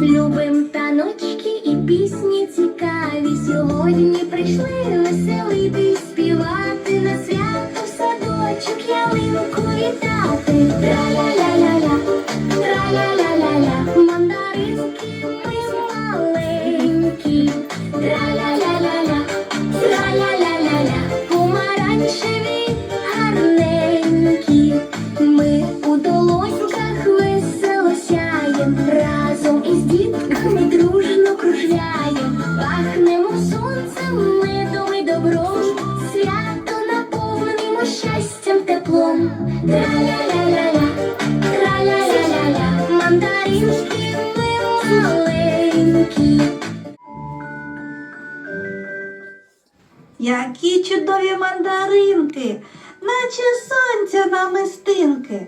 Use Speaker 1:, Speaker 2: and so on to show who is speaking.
Speaker 1: Любим таночки і пісні цікаві. Сьогодні прийшли веселити, співати на свято в садочок, ялинку вітати. Тра-ля-ля-ля-ля, тра-ля-ля-ля-ля, мандаринки ми маленькі. Тра-ля-ля-ля-ля разом із дітками дружно кружляєм, пахнемо сонцем, медом і свято наповнимо щастям, теплом. Траля-ля-ля-ля, мандаринки ми маленькі.
Speaker 2: Які чудові мандаринки, наче сонця намистинки,